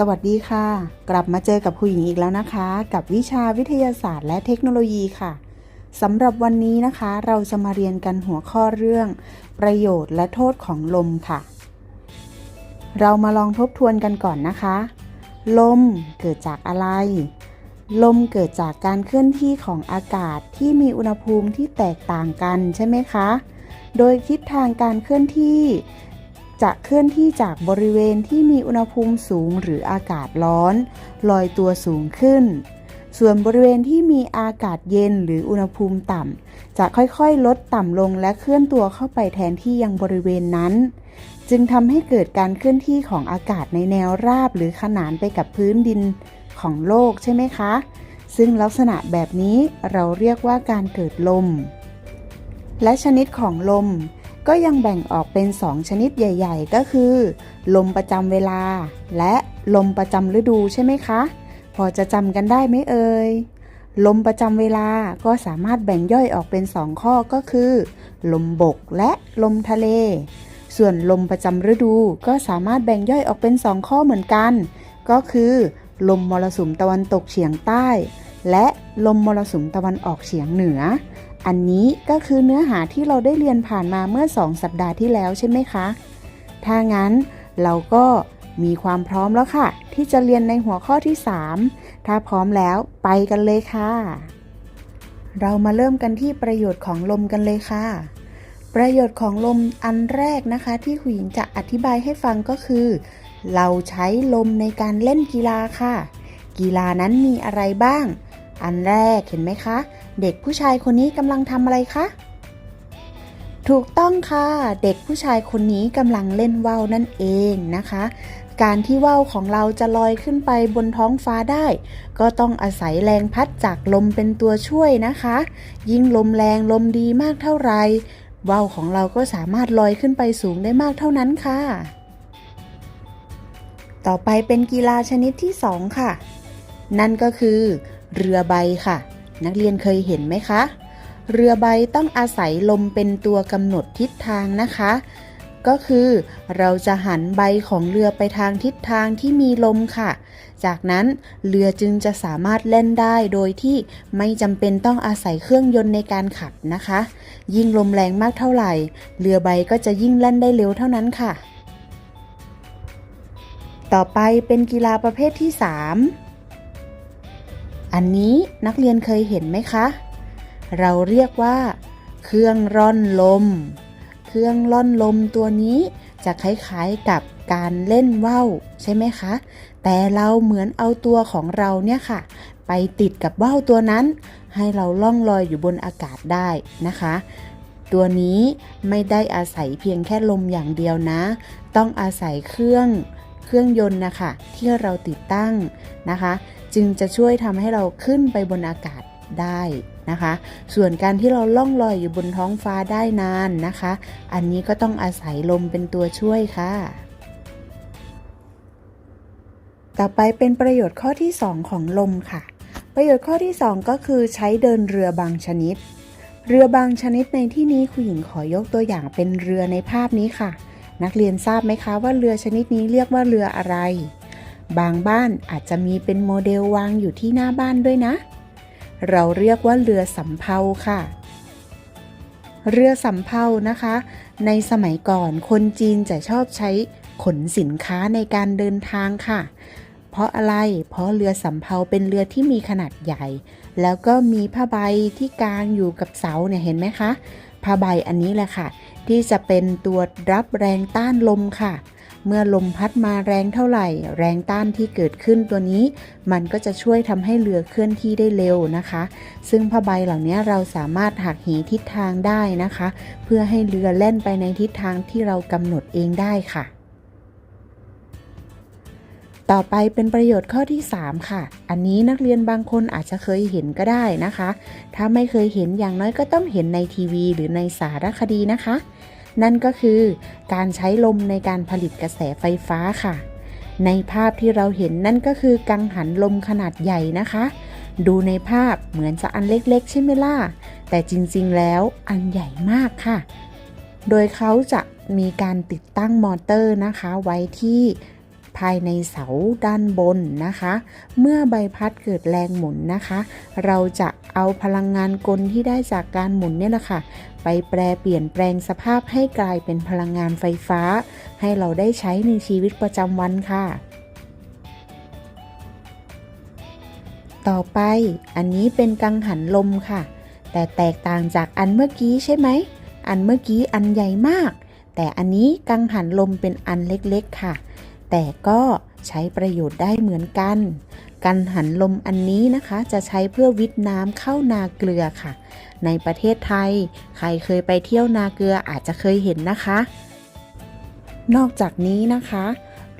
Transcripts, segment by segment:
สวัสดีค่ะ กลับมาเจอกับครูหญิงอีกแล้วนะคะ กับวิชาวิทยาศาสตร์และเทคโนโลยีค่ะสำหรับวันนี้นะคะ เราจะมาเรียนกันหัวข้อเรื่อง ประโยชน์และโทษของลมค่ะ เรามาลองทบทวนกันก่อนนะคะ ลมเกิดจากอะไร ลมเกิดจากการเคลื่อนที่ของอากาศที่มีอุณหภูมิที่แตกต่างกันใช่ไหมคะ โดยทิศทางการเคลื่อนที่ จะเคลื่อนที่จากบริเวณที่มีอุณหภูมิสูงหรืออากาศร้อน ลอยตัวสูงขึ้น ส่วนบริเวณที่มีอากาศเย็นหรืออุณหภูมิต่ำ จะค่อยๆ ลดต่ำลงและเคลื่อนตัวเข้าไปแทนที่ยังบริเวณนั้น จึงทำให้เกิดการเคลื่อนที่ของอากาศในแนวราบหรือขนานไปกับพื้นดินของโลกใช่ไหมคะ ซึ่งลักษณะแบบนี้เราเรียกว่าการเกิดลม และชนิดของลม ก็ยังแบ่งออกเป็น 2 ชนิดใหญ่ ๆ ก็คือ ลมประจำเวลา และลมประจำฤดูใช่ไหมคะ พอจะจำกันได้ไหมเอ่ยลมประจำเวลาก็สามารถแบ่งย่อยออกเป็น 2 ข้อก็คือ ลมบกและลมทะเล ส่วนลมประจำฤดูก็สามารถแบ่งย่อยออกเป็น 2 ข้อเหมือนกัน ก็คือ ลมมรสุมตะวันตกเฉียงใต้ และลมมรสุมตะวันออกเฉียงเหนือ อันนี้ก็คือเนื้อหาที่เราได้เรียนผ่านมาเมื่อ 2 สัปดาห์ที่แล้วใช่ไหมคะ ถ้างั้นเราก็มีความพร้อมแล้วค่ะ ที่จะเรียนในหัวข้อที่ 3 ถ้าพร้อมแล้วไปกันเลยค่ะ เรามาเริ่มกันที่ประโยชน์ของลมกันเลยค่ะ ประโยชน์ของลมอันแรกนะคะ ที่คุยหญิงจะอธิบายให้ฟังก็คือ เราใช้ลมในการเล่นกีฬาค่ะ กีฬานั้นมีอะไรบ้าง อันแรกเห็นไหมคะ เด็กผู้ชายคนนี้กำลังทำอะไรคะ ถูกต้องค่ะ เด็กผู้ชายคนนี้กำลังเล่นว่าวนั่นเองนะคะ การที่ว่าวของเราจะลอยขึ้นไปบนท้องฟ้าได้ ก็ต้องอาศัยแรงพัดจากลมเป็นตัวช่วยนะคะ ยิ่งลมแรงลมดีมากเท่าไหร่ว่าวของเราก็สามารถลอยขึ้นไปสูงได้มากเท่านั้นค่ะ ต่อไปเป็นกีฬาชนิดที่ 2 ค่ะ นั่นก็คือ เรือใบค่ะ นักเรียนเคยเห็นไหมคะ เรือใบต้องอาศัยลมเป็นตัวกำหนดทิศทางนะคะ ก็คือเราจะหันใบของเรือไปทางทิศทางที่มีลมค่ะ จากนั้นเรือจึงจะสามารถเล่นได้โดยที่ไม่จำเป็นต้องอาศัยเครื่องยนต์ในการขับนะคะ ยิ่งลมแรงมากเท่าไหร่ เรือใบก็จะยิ่งเล่นได้เร็วเท่านั้นค่ะ ต่อไปเป็นกีฬาประเภทที่ 3 อันนี้นักเรียนเคยเห็นไหมคะ เราเรียกว่า เครื่องร่อนลม เครื่องร่อนลมตัวนี้จะคล้ายๆกับการเล่นว่าวใช่ไหมคะ แต่เราเหมือนเอาตัวของเราเนี่ยค่ะ ไปติดกับว่าวตัวนั้น ให้เราล่องลอยอยู่บนอากาศได้นะคะ ตัวนี้ไม่ได้อาศัยเพียงแค่ลมอย่างเดียวนะ ต้องอาศัยเครื่องเครื่องยนต์นะคะที่เราติดตั้งนะคะ จึงจะช่วยทำให้เราขึ้นไปบนอากาศได้นะคะ ส่วนการที่เราล่องลอยอยู่บนท้องฟ้าได้นานนะคะ อันนี้ก็ต้องอาศัยลมเป็นตัวช่วยค่ะ ต่อไปเป็นประโยชน์ข้อที่ 2 ของลมค่ะ ประโยชน์ข้อที่ 2 ก็คือใช้เดินเรือบางชนิด เรือบางชนิดในที่นี้คุณหญิงขอยกตัวอย่างเป็นเรือในภาพนี้ค่ะ นักเรียนทราบไหมคะว่าเรือชนิดนี้เรียกว่าเรืออะไร บางบ้านอาจจะมีเป็นโมเดลวางอยู่ที่หน้าบ้านด้วยนะ เราเรียกว่าเรือสำเภาค่ะ เรือสำเภานะคะ ในสมัยก่อนคนจีนจะชอบใช้ขนสินค้าในการเดินทางค่ะ เพราะอะไร เพราะเรือสำเภาเป็นเรือที่มีขนาดใหญ่ แล้วก็มีผ้าใบที่กางอยู่กับเสาเนี่ยเห็นไหมคะ ผ้าใบอันนี้แหละค่ะ ที่จะเป็นตัวรับแรงต้านลมค่ะ เมื่อลมพัดมาแรงเท่าไหร่ แรงต้านที่เกิดขึ้นตัวนี้ มันก็จะช่วยทำให้เรือเคลื่อนที่ได้เร็วนะคะ ซึ่งผ้าใบเหล่านี้เราสามารถหักเหทิศทางได้นะคะ เพื่อให้เรือแล่นไปในทิศทางที่เรากำหนดเองได้ค่ะ ต่อไปเป็นประโยชน์ข้อที่ 3 ค่ะ อันนี้นักเรียนบางคนอาจจะเคยเห็นก็ได้นะคะ ถ้าไม่เคยเห็นอย่างน้อยก็ต้องเห็นในทีวี หรือในสารคดีนะคะ นั่นก็คือการใช้ลมในการผลิตกระแสไฟฟ้าค่ะ ในภาพที่เราเห็นนั่นก็คือกังหันลมขนาดใหญ่นะคะ ดูในภาพเหมือนจะอันเล็กๆ ใช่ไหมล่ะ แต่จริงๆ แล้วอันใหญ่มากค่ะ โดยเขาจะมีการติดตั้งมอเตอร์นะคะ ไว้ที่ภายในเสาด้านบนนะคะ เมื่อใบพัดเกิดแรงหมุนนะคะ เราจะเอาพลังงานกลที่ได้จากการหมุนเนี่ยแหละค่ะ ไปแปรเปลี่ยนแปลงสภาพให้กลายเป็นพลังงานไฟฟ้า ให้เราได้ใช้ในชีวิตประจำวันค่ะ ต่อไปอันนี้เป็นกังหันลมค่ะ แต่แตกต่างจากอันเมื่อกี้ใช่ไหม อันเมื่อกี้อันใหญ่มาก แต่อันนี้กังหันลมเป็นอันเล็กๆค่ะ แต่ก็ใช้ประโยชน์ได้เหมือนกัน กังหันลมอันนี้นะคะ จะใช้เพื่อวิทย์น้ำเข้านาเกลือค่ะ ในประเทศไทย ใครเคยไปเที่ยวนาเกลืออาจจะเคยเห็นนะคะ นอกจากนี้นะคะ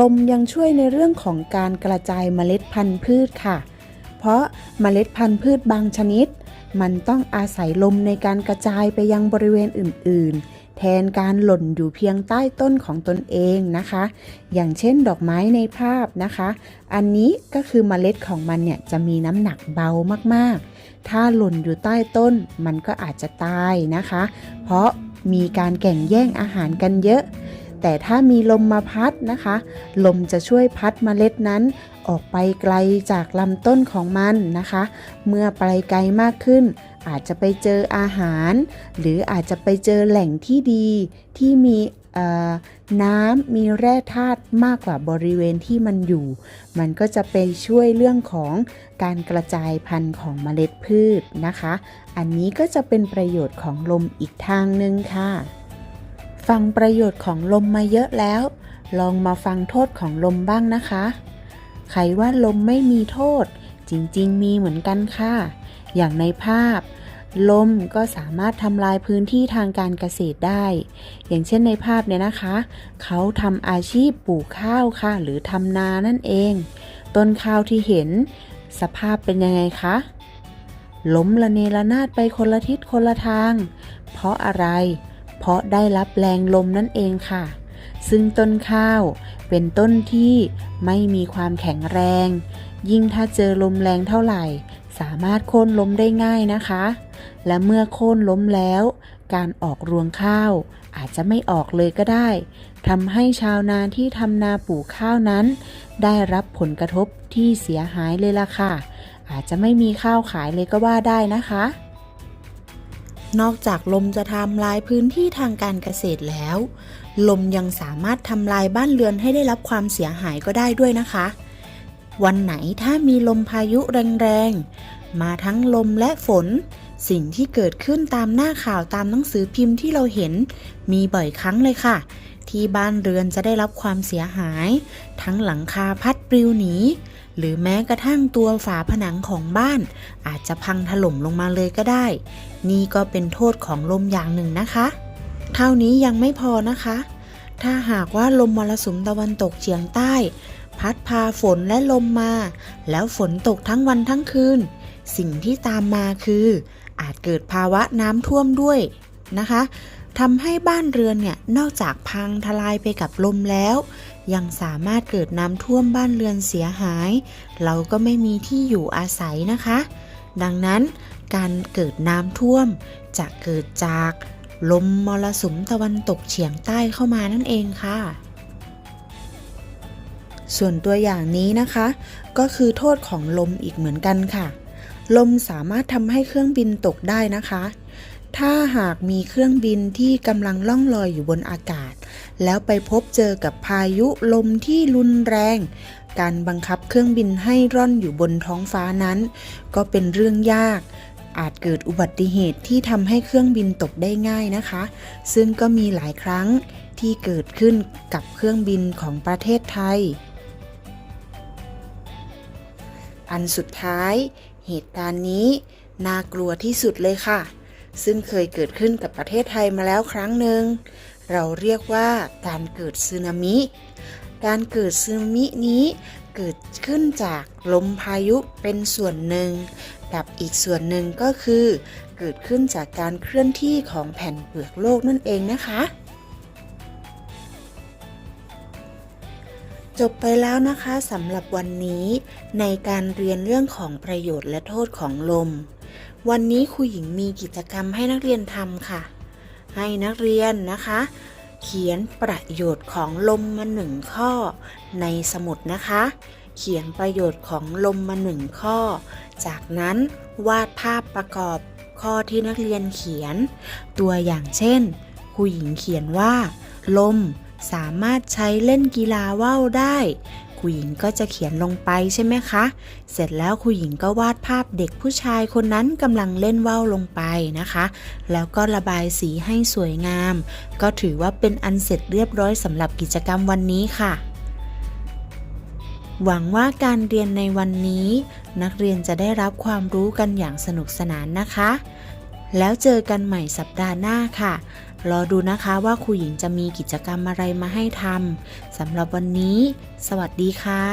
ลมยังช่วยในเรื่องของการกระจายเมล็ดพันธุ์พืชค่ะ เพราะเมล็ดพันธุ์พืชบางชนิด มันต้องอาศัยลมในการกระจายไปยังบริเวณอื่น ๆ แทนการหล่นอยู่เพียงใต้ต้นของตนเองนะคะ อย่างเช่นดอกไม้ในภาพนะคะ อันนี้ก็คือเมล็ดของมันเนี่ยจะมีน้ำหนักเบามากๆ ถ้าหล่นอยู่ใต้ต้นมันก็อาจจะตายนะคะ เพราะมีการแข่งแย่งอาหารกันเยอะ แต่ถ้ามีลมมาพัดนะคะ ลมจะช่วยพัดเมล็ดนั้นออกไปไกลจากลำต้นของมันนะคะ เมื่อไปไกลมากขึ้น อาจจะไปเจออาหาร หรืออาจจะไปเจอแหล่งที่ดีที่มีน้ำมีแร่ธาตุมากกว่าบริเวณที่มันอยู่ มันก็จะไปช่วยเรื่องของการกระจายพันธุ์ของเมล็ดพืชนะคะ อันนี้ก็จะเป็นประโยชน์ของลมอีกทางหนึ่งค่ะ ฟังประโยชน์ของลมมาเยอะแล้ว ลองมาฟังโทษของลมบ้างนะคะ ใครว่าลมไม่มีโทษ จริงๆ มีเหมือนกันค่ะ อย่างในภาพ ลมก็สามารถทำลายพื้นที่ทางการเกษตรได้ อย่างเช่นในภาพเนี่ยนะคะ เขาทำอาชีพปลูกข้าวค่ะ หรือทำนานั่นเอง ต้นข้าวที่เห็น สภาพเป็นยังไงคะล้มละเนระนาดไปคนละทิศคนละทาง เพราะอะไร เพราะได้รับแรงลมนั่นเองค่ะ ซึ่งต้นข้าวเป็นต้นที่ไม่มีความแข็งแรง ยิ่งถ้าเจอลมแรงเท่าไหร่ สามารถโค่นล้มได้ง่ายนะคะ และเมื่อโค่นล้มแล้ว การออกรวงข้าว อาจจะไม่ออกเลยก็ได้ทำให้ชาวนาที่ทำนาปลูกข้าวนั้น ได้รับผลกระทบที่เสียหายเลยล่ะค่ะ อาจจะไม่มีข้าวขายเลยก็ว่าได้นะคะ นอกจากลมจะทำลายพื้นที่ทางการเกษตรแล้ว ลมยังสามารถทำลายบ้านเรือนให้ได้รับความเสียหายก็ได้ด้วยนะคะ วันไหนถ้ามีลมพายุแรงๆ มาทั้งลมและฝน สิ่งที่เกิดขึ้นตามหน้าข่าวตามหนังสือพิมพ์ที่เราเห็น มีบ่อยครั้งเลยค่ะ ที่บ้านเรือนจะได้รับความเสียหาย ทั้งหลังคาพัดปลิวหนีหรือแม้กระทั่งตัวฝาผนังของบ้าน อาจจะพังถล่มลงมาเลยก็ได้ นี่ก็เป็นโทษของลมอย่างหนึ่งนะคะ เท่านี้ยังไม่พอนะคะ ถ้าหากว่าลมมรสุมตะวันตกเฉียงใต้ พัดพาฝนและลมมา แล้วฝนตกทั้งวันทั้งคืน สิ่งที่ตามมาคือ อาจเกิดภาวะน้ำท่วมด้วยนะคะทำให้บ้านเรือนเนี่ยนอกจากพังทลายไปกับลมแล้ว ยังสามารถเกิดน้ำท่วมบ้านเรือนเสียหาย เราก็ไม่มีที่อยู่อาศัยนะคะ ดังนั้นการเกิดน้ำท่วม จะเกิดจากลมมรสุมตะวันตกเฉียงใต้เข้ามานั่นเองค่ะ ส่วนตัวอย่างนี้นะคะ ก็คือโทษของลมอีกเหมือนกันค่ะ ลมสามารถทำให้เครื่องบินตกได้นะคะ ถ้าหากมีเครื่องบินที่กำลังล่องลอยอยู่บนอากาศ แล้วไปพบเจอกับพายุลมที่รุนแรง การบังคับเครื่องบินให้ร่อนอยู่บนท้องฟ้านั้น ก็เป็นเรื่องยากอาจเกิดอุบัติเหตุที่ทำให้เครื่องบินตกได้ง่ายนะคะ ซึ่งก็มีหลายครั้งที่เกิดขึ้นกับเครื่องบินของประเทศไทย อันสุดท้าย เหตุการณ์นี้น่ากลัวที่สุดเลยค่ะ ซึ่งเคยเกิดขึ้นกับประเทศไทยมาแล้วครั้งหนึ่ง เราเรียกว่าการเกิดสึนามิ การเกิดสึนามินี้เกิดขึ้นจากลมพายุเป็นส่วนหนึ่ง กับอีกส่วนหนึ่งก็คือ เกิดขึ้นจากการเคลื่อนที่ของแผ่นเปลือกโลกนั่นเองนะคะ จบไปแล้วนะคะสำหรับวันนี้ ในการเรียนเรื่องของประโยชน์และโทษของลม วันนี้ครูหญิงมีกิจกรรมให้นักเรียนทำค่ะ ให้นักเรียนนะคะ เขียนประโยชน์ของลมมาหนึ่งข้อ ในสมุดนะคะ เขียนประโยชน์ของลมมาหนึ่งข้อ จากนั้นวาดภาพประกอบข้อที่นักเรียนเขียน ตัวอย่างเช่นครูหญิงเขียนว่า ลม สามารถใช้เล่นกีฬาว่าวได้ครูหญิงก็จะเขียนลงไปใช่ไหมคะ เสร็จแล้วครูหญิงก็วาดภาพเด็กผู้ชายคนนั้นกำลังเล่นว่าวลงไปนะคะ แล้วก็ระบายสีให้สวยงาม ก็ถือว่าเป็นอันเสร็จเรียบร้อยสำหรับกิจกรรมวันนี้ค่ะ หวังว่าการเรียนในวันนี้ นักเรียนจะได้รับความรู้กันอย่างสนุกสนานนะคะ แล้วเจอกันใหม่สัปดาห์หน้าค่ะ รอดูนะคะว่าครูหญิงจะมีกิจกรรมอะไรมาให้ทำสำหรับวันนี้ สวัสดีค่ะ